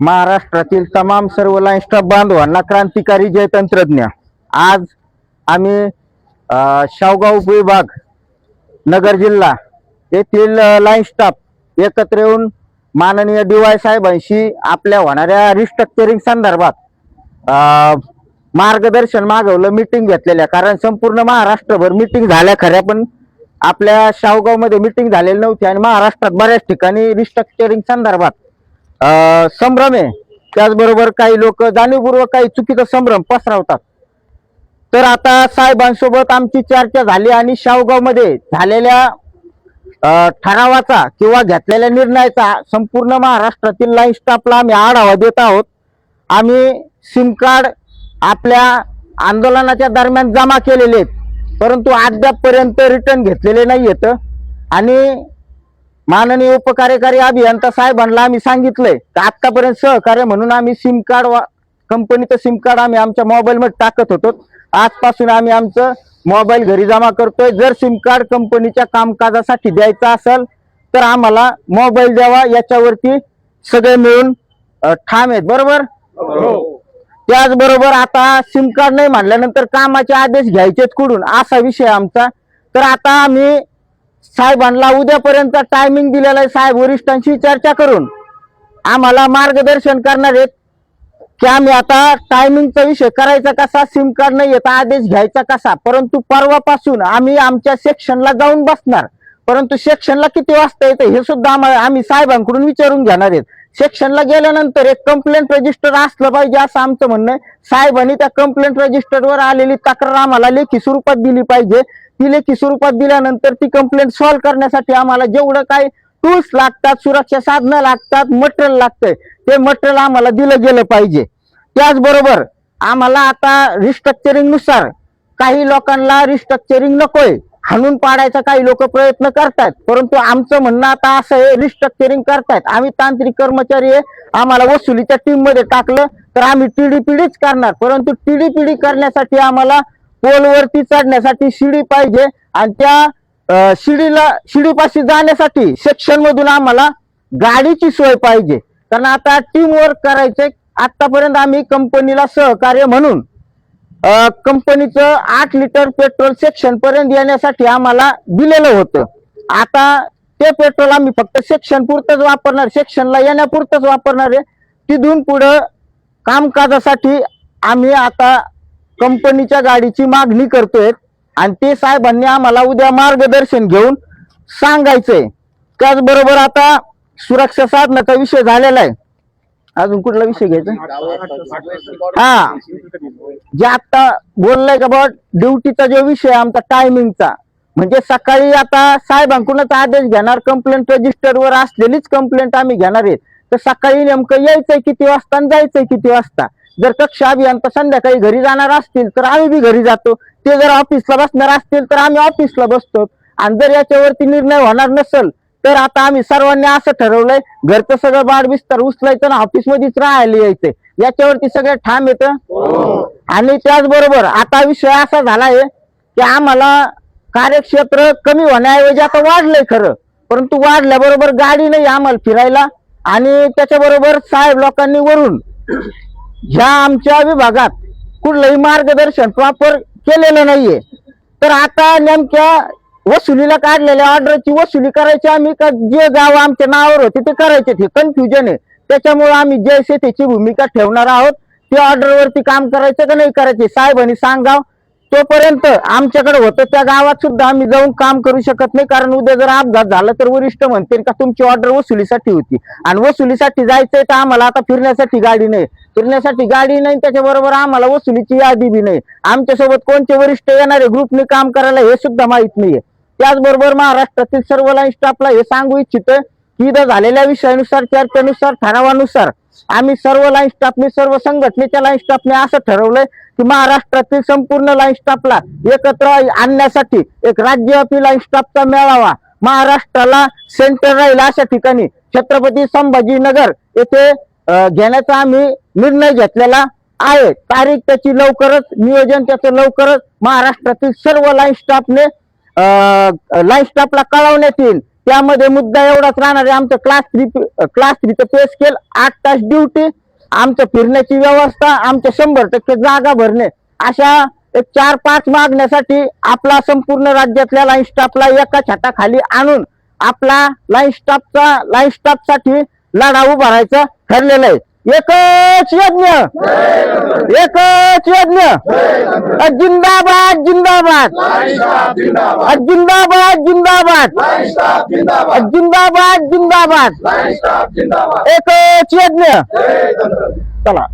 महाराष्ट्रातील तमाम सर्व लाईनस्टॉप बांधवांना क्रांतिकारी जय तंत्रज्ञ. आज आम्ही शावगाव विभाग नगर जिल्हा येथील लाईन स्टाफ एकत्र येऊन माननीय डी वाय साहेबांशी आपल्या होणाऱ्या रिस्ट्रक्चरिंग संदर्भात मार्गदर्शन मागवलं मिटिंग घेतलेल्या. कारण संपूर्ण महाराष्ट्रभर मिटिंग झाल्या खऱ्या पण आपल्या शावगावमध्ये मिटिंग झालेली नव्हती आणि महाराष्ट्रात बऱ्याच ठिकाणी रिस्ट्रक्चरिंग संदर्भात संभ्रम आहे. त्याचबरोबर काही लोक जाणीवपूर्वक काही चुकीचा संभ्रम पसरवतात. तर आता साहेबांसोबत आमची चर्चा झाली आणि शावगावमध्ये झालेल्या ठरावाचा किंवा घेतलेल्या निर्णयाचा संपूर्ण महाराष्ट्रातील लाईन स्टाफला आम्ही आढावा देत आहोत. आम्ही सिम कार्ड आपल्या आंदोलनाच्या दरम्यान जमा केलेले आहेत. परंतु अद्यापपर्यंत रिटर्न घेतलेले नाही आहेत आणि माननीय उपकार्यकारी अभियंता साहेबांना आम्ही सांगितलंय तर आतापर्यंत सहकार्य म्हणून आम्ही सिम कार्ड कंपनीचं सिम कार्ड आम्ही आमच्या मोबाईलमध्ये टाकत होतो. आजपासून आम्ही आमचं मोबाईल घरी जमा करतोय. जर सिम कार्ड कंपनीच्या कामकाजासाठी द्यायचं असेल तर आम्हाला मोबाईल द्यावा. याच्यावरती सगळे मिळून ठाम आहेत. बरोबर? हो. त्याचबरोबर आता सिम कार्ड नाही म्हणल्यानंतर कामाचे आदेश घ्यायचेत कुठून? असा विषय आमचा. तर आता आम्ही साहेबांना उद्यापर्यंत टायमिंग दिलेला आहे. साहेब वरिष्ठांशी चर्चा करून आम्हाला मार्गदर्शन करणार आहेत. की आम्ही आता टायमिंगचा विषय करायचा कसा सिम कार्ड नाही येत आदेश घ्यायचा कसा? परंतु परवापासून आम्ही आमच्या सेक्शनला जाऊन बसणार. परंतु सेक्शनला किती वाजता येतं हे सुद्धा आम्हाला आम्ही साहेबांकडून विचारून घेणार आहेत. सेक्शनला गेल्यानंतर एक कंप्लेंट रजिस्टर असलं पाहिजे असं आमचं म्हणणं आहे. साहेबांनी त्या कंप्लेंट रजिस्टरवर आलेली तक्रार आम्हाला लेखी स्वरूपात दिली पाहिजे. ती लेखी स्वरूपात दिल्यानंतर ती कंप्लेंट सॉल्व्ह करण्यासाठी आम्हाला जेवढं काही टूल्स लागतात सुरक्षा साधनं लागतात मटेरियल लागतंय ते मटेरियल आम्हाला दिलं गेलं पाहिजे. त्याचबरोबर आम्हाला आता रिस्ट्रक्चरिंगनुसार काही लोकांना रिस्ट्रक्चरिंग नकोय. हाणून पाडायचा काही लोक प्रयत्न करतात परंतु आमचं म्हणणं आता असं आहे रिस्ट्रक्चरिंग करतायत. आम्ही तांत्रिक कर्मचारी आहे आम्हाला वसुलीच्या टीममध्ये टाकलं तर आम्ही टीडीपीडीच करणार. परंतु टीडीपीडी करण्यासाठी आम्हाला पोलवरती चढण्यासाठी शिडी पाहिजे आणि त्या शिडीला शिडीपाशी जाण्यासाठी सेक्शन मधून आम्हाला गाडीची सोय पाहिजे. कारण आता टीम वर्क करायचंय. आतापर्यंत आम्ही कंपनीला सहकार्य म्हणून कंपनीचं आठ लिटर पेट्रोल सेक्शन पर्यंत येण्यासाठी आम्हाला दिलेलं होतं. आता ते पेट्रोल आम्ही फक्त सेक्शन पुरतच वापरणार सेक्शनला येण्यापुरतच वापरणार आहे. तिथून पुढं कामकाजासाठी आम्ही आता कंपनीच्या गाडीची मागणी करतोय आणि ते साहेबांनी आम्हाला उद्या मार्गदर्शन घेऊन सांगायचंय. त्याचबरोबर आता सुरक्षा साधनाचा विषय झालेला आहे. अजून कुठला विषय घ्यायचा? हा. जे आता बोललाय का बा ड्युटीचा जो विषय आमचा टायमिंगचा म्हणजे सकाळी आता साहेबांकडूनच आदेश घेणार कंप्लेंट रजिस्टरवर असलेलीच कंप्लेंट आम्ही घेणार आहे. तर सकाळी नेमकं यायचंय किती वाजता आणि जायचंय किती वाजता? जर कक्षा अभियंता संध्याकाळी घरी जाणार असतील तर आम्ही बी घरी जातो. ते जर ऑफिसला बसणार असतील तर आम्ही ऑफिसला बसतो. आणि जर याच्यावरती निर्णय होणार नसेल तर आता आम्ही सर्वांनी असं ठरवलंय घरचं सगळं बाड बिस्तर उचलायचं ना ऑफिस मध्येच राहायला यायचंय. याच्यावरती सगळं ठाम येत आणि त्याचबरोबर आता विषय असा झालाय की आम्हाला कार्यक्षेत्र कमी होण्याऐवजी आता वाढलंय खरं. परंतु वाढल्याबरोबर गाडी नाही आम्हाला फिरायला आणि त्याच्याबरोबर साहेब लोकांनी वरून ह्या आमच्या विभागात कुठलंही मार्गदर्शन प्रॉपर केलेलं नाहीये. तर आता नेमक्या वसुलीला काढलेल्या ऑर्डरची वसुली करायची आम्ही का जे गाव आमच्या नावावर होते ते करायचे. ते कन्फ्युजन आहे. त्याच्यामुळे आम्ही जैसे त्याची भूमिका ठेवणार आहोत. ते ऑर्डरवरती काम करायचं का नाही करायचे साहेबांनी सांगाव. तोपर्यंत आमच्याकडे होतं त्या गावात सुद्धा आम्ही जाऊन काम करू शकत नाही. कारण उद्या जर अपघात झाला तर वरिष्ठ म्हणतील का तुमची ऑर्डर वसुलीसाठी होती. आणि वसुलीसाठी जायचंय तर आम्हाला आता फिरण्यासाठी गाडी नाही. फिरण्यासाठी गाडी नाही त्याच्याबरोबर आम्हाला वसुलीची यादी बी नाही. आमच्यासोबत कोणते वरिष्ठ येणारे ग्रुपने काम करायला हे सुद्धा माहीत नाहीये. त्याचबरोबर महाराष्ट्रातील सर्व लाईन स्टाफला हे सांगू इच्छित की इथं झालेल्या विषयानुसार चर्चेनुसार ठरावानुसार आम्ही सर्व लाईन स्टाफने सर्व संघटनेच्या लाईन स्टाफने असं ठरवलंय की महाराष्ट्रातील संपूर्ण लाईन स्टाफला एकत्र आणण्यासाठी एक राज्यव्यापी लाईन स्टाफचा मेळावा महाराष्ट्राला सेंटर राहील अशा ठिकाणी. छत्रपती संभाजीनगर येथे घेण्याचा आम्ही निर्णय घेतलेला आहे. तारीख त्याची लवकरच नियोजन त्याचं लवकरच महाराष्ट्रातील सर्व लाईन स्टाफने लाईफ स्टाफला कळवण्यात येईल त्यामध्ये मुद्दा एवढाच राहणार आहे आमचं क्लास थ्री क्लास थ्रीचं पे स्केल आठ तास ड्युटी आमच्या फिरण्याची व्यवस्था आमच्या शंभर टक्के जागा भरणे. अशा एक चार पाच मागण्यासाठी आपला संपूर्ण राज्यातल्या लाईन स्टाफला एका छताखाली आणून आपला लाईन स्टाफचा लाईन स्टाफसाठी लढा उभारायचा ठरलेलं आहे. एकच यज्ञ. एकच यज्ञ. जिंदाबाद जिंदाबाद. जिंदाबाद जिंदाबाद. जिंदाबाद जिंदाबाद. एकच यज्ञ. चला